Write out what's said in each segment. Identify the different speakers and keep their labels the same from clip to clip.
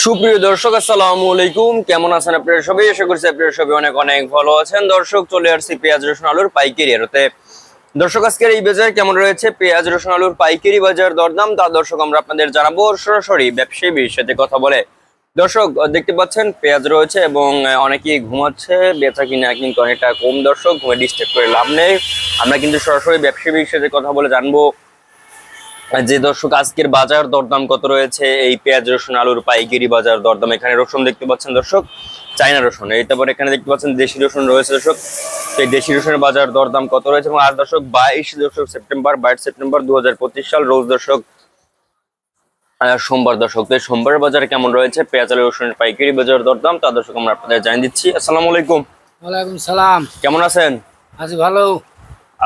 Speaker 1: সুপ্রিয় দর্শক, আসসালামু আলাইকুম। কেমন আছেন আপনারা সবাই? আশা করছি আপনারা সবাই অনেক অনেক ভালো আছেন। দর্শক, চলে আসছি পেঁয়াজ, রসুন, আলুর পাইকারি আড়তে দর্শক, আজকের এই বাজার কেমন রয়েছে? পেঁয়াজ, রসুন, আলুর পাইকারি বাজার দরদাম, তা দর্শক, আমরা আপনাদের জানাব। সরাসরি ব্যবসায়ী সাথে কথা বলে। দর্শক, দেখতে পাচ্ছেন, পেঁয়াজ রয়েছে এবং অনেকেই ঘুমাচ্ছে, বেচা কিনা কিন্তু অনেকটা কম। দর্শক, ঘুমে ডিস্টার্ব করে লাভ নেই। আমরা কিন্তু সরাসরি ব্যবসায়ী সাথে কথা বলে জানব। যে দর্শক আজকের বাজার দরদাম কত রয়েছে? এই পেঁয়াজ রসুন আলুর পাইকারি বাজার দরদাম। এখানে রসুন দেখতে পাচ্ছেন দর্শক চাইনা রসুন। এই তারপর এখানে দেখতে পাচ্ছেন দেশি রসুন রয়েছে দর্শক। সেই দেশি রসুনের বাজার দরদাম কত রয়েছে? এবং আজ দর্শক বাইশ দর্শক সেপ্টেম্বর বাইশ সেপ্টেম্বর দু হাজার পঁচিশ সাল রোজ দর্শক সোমবার দর্শক। তো এই সোমবারের বাজার কেমন রয়েছে? পেঁয়াজ আলু রসুনের পাইকারি বাজার দরদাম তা দর্শক আমরা আপনাদের জানিয়ে দিচ্ছি। আসসালামু আলাইকুম।
Speaker 2: ওয়ালাইকুম সালাম।
Speaker 1: কেমন আছেন?
Speaker 2: আছি ভালো।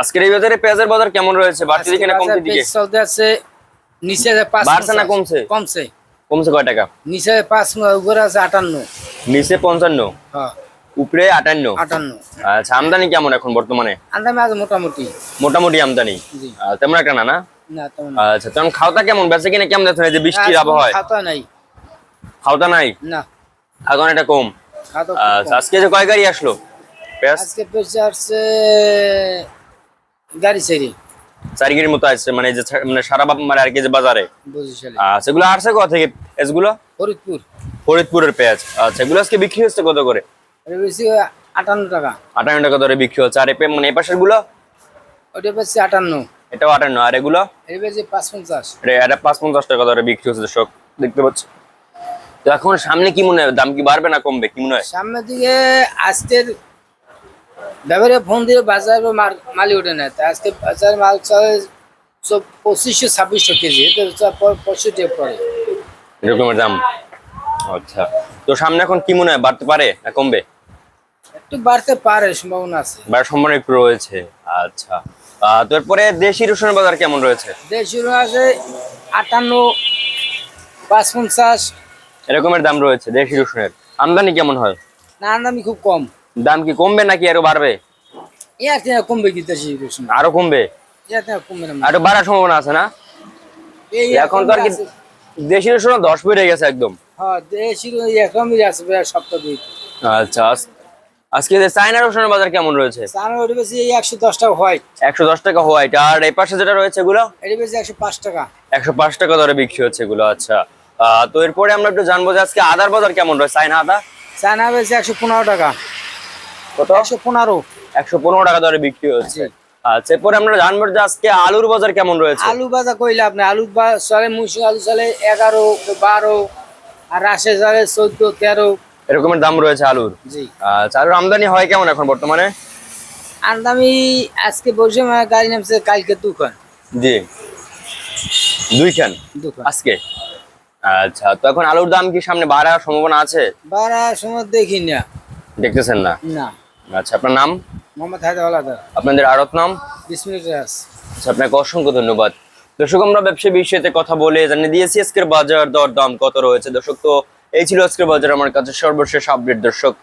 Speaker 1: আজকের এই বাজারে পেঁয়াজের বাজার কেমন রয়েছে? বাড়তি দিকে না কমতি দিকে?
Speaker 2: চলতে আছে নিচে আছে পাঁচ
Speaker 1: বাড়ছে না কমছে?
Speaker 2: কমছে।
Speaker 1: কমছে কয় টাকা?
Speaker 2: নিচে পাঁচ উপরে আছে আটান্ন।
Speaker 1: নিচে পঞ্চান্ন?
Speaker 2: হ্যাঁ।
Speaker 1: উপরে আটান্ন?
Speaker 2: আটান্ন।
Speaker 1: আচ্ছা আমদানি কেমন এখন বর্তমানে?
Speaker 2: আন্দামে আছে মোটামুটি।
Speaker 1: মোটামুটি আমদানি? তেমন একটা না না? আচ্ছা তেমন খাওয়া কেমন? বেঁচে কিনা কেমন যাচ্ছে? যে বৃষ্টির
Speaker 2: কোনো
Speaker 1: আবহাওয়ায়।
Speaker 2: নাই।
Speaker 1: খাওয়া নাই?
Speaker 2: না।
Speaker 1: এখন এটা কম? আচ্ছা আজকে যে কয় গাড়ি আসলো?
Speaker 2: আজকে আসছে গাড়ি সেরি
Speaker 1: চার গাড়ির মতো আসছে মানে যে মানে সারা বাপ মানে আর কি যে বাজারে? আহ, সেগুলো আসছে কোথা থেকে? পেঁয়াজগুলো
Speaker 2: ফরিদপুর।
Speaker 1: ফরিদপুরের পেঁয়াজ। আচ্ছা এগুলো আজকে বিক্রি হচ্ছে কত করে?
Speaker 2: আটান্ন টাকা।
Speaker 1: আটান্ন টাকা ধরে বিক্রি হচ্ছে। আর এ পে- মানে এই পাশেরগুলো?
Speaker 2: ওটা বেশি আটান্ন।
Speaker 1: এটাও আটান্ন। আর এগুলো?
Speaker 2: এটা পাঁচ পঞ্চাশ
Speaker 1: টাকা ধরে বিক্রি হচ্ছে দর্শক। দেখতে পাচ্ছি। তো এখন সামনে কি মনে হয়? দাম কি বাড়বে না কমবে? কি মনে হয়?
Speaker 2: সামনের দিকে আজকের ব্যাপারে ফোন দিয়ে বাজার মালি ওঠে না। তা আজকে বাজার মাল চলে সব পঁচিশশো ছাব্বিশশো কেজি পঁয়ষট্টি পড়ে।
Speaker 1: এরকমের দাম? আচ্ছা। তো সামনে এখন কি মনে হয় বাড়তে পারে না কমবে?
Speaker 2: একটু বাড়তে পারে সম্ভাবনা আছে।
Speaker 1: বাড়ার সম্ভাবনা একটু রয়েছে। আচ্ছা। তো এরপরে দেশি রসুনের বাজার কেমন রয়েছে?
Speaker 2: দেড়শো আছে আটান্ন পাঁচ পঞ্চাশ
Speaker 1: এরকমের দাম রয়েছে দেশি রসুনের। আমদানি কেমন হয়?
Speaker 2: না আমদানি খুব কম।
Speaker 1: দাম কি কমবে নাকি আরও বাড়বে?
Speaker 2: কমবে কি
Speaker 1: আরও কমবে? আরও বাড়ার সম্ভাবনা আছে না? এখন তো আর কি। দেশি রসুন দশ বেড়ে গেছে একদম।
Speaker 2: হ্যাঁ
Speaker 1: আচ্ছা আজকে যে রসুনের বাজার কেমন রয়েছে?
Speaker 2: একশো দশ টাকা
Speaker 1: একশো দশ টাকা হোয়াইট। আর এই পাশে যেটা রয়েছে এগুলো?
Speaker 2: একশো পাঁচ টাকা।
Speaker 1: একশো পাঁচ টাকা দরে বিক্রি হচ্ছে এগুলো আচ্ছা। তো এরপরে আমরা একটু জানব যে আজকে আদার বাজার কেমন রয়েছে? চাইনা আদা?
Speaker 2: চায়না বেশি একশো পনেরো টাকা।
Speaker 1: কত?
Speaker 2: একশো পনেরো।
Speaker 1: একশো পনেরো টাকা দরে বিক্রি হচ্ছে। আচ্ছা এরপরে আমরা জানব যে আজকে আলুর বাজার কেমন রয়েছে?
Speaker 2: আলু বাজা কইলে আপনি আলু বা- চলে মুসুর আলু চলে এগারো বারো আর রাশে চলে চোদ্দ তেরো।
Speaker 1: এরকমের দাম রয়েছে আলুর?
Speaker 2: জি।
Speaker 1: আচ্ছা আলুর আমদানি হয় কেমন এখন বর্তমানে?
Speaker 2: আমদানি আজকে বসে গাড়ি নামছে কালকে দুখান।
Speaker 1: জি। দুইখান? আজকে? আচ্ছা তো এখন আলুর দাম কি সামনে বাড়ার সম্ভাবনা আছে?
Speaker 2: বাড়ার সময় দেখি না
Speaker 1: দেখতেছেন না?
Speaker 2: না।
Speaker 1: আচ্ছা আপনার নাম?
Speaker 2: মোহাম্মদ হায়দার আলাদা
Speaker 1: আপনাদের আরত নাম? আচ্ছা আপনাকে অসংখ্য ধন্যবাদ। দর্শক আমরা ব্যবসা বিষয়তে কথা বলে জানিয়ে দিয়েছি আজকের বাজার দর দাম কত রয়েছে? দর্শক তো এই ছিল আজকের বাজার। আমার কাছে সর্বশেষ আপডেট দর্শক।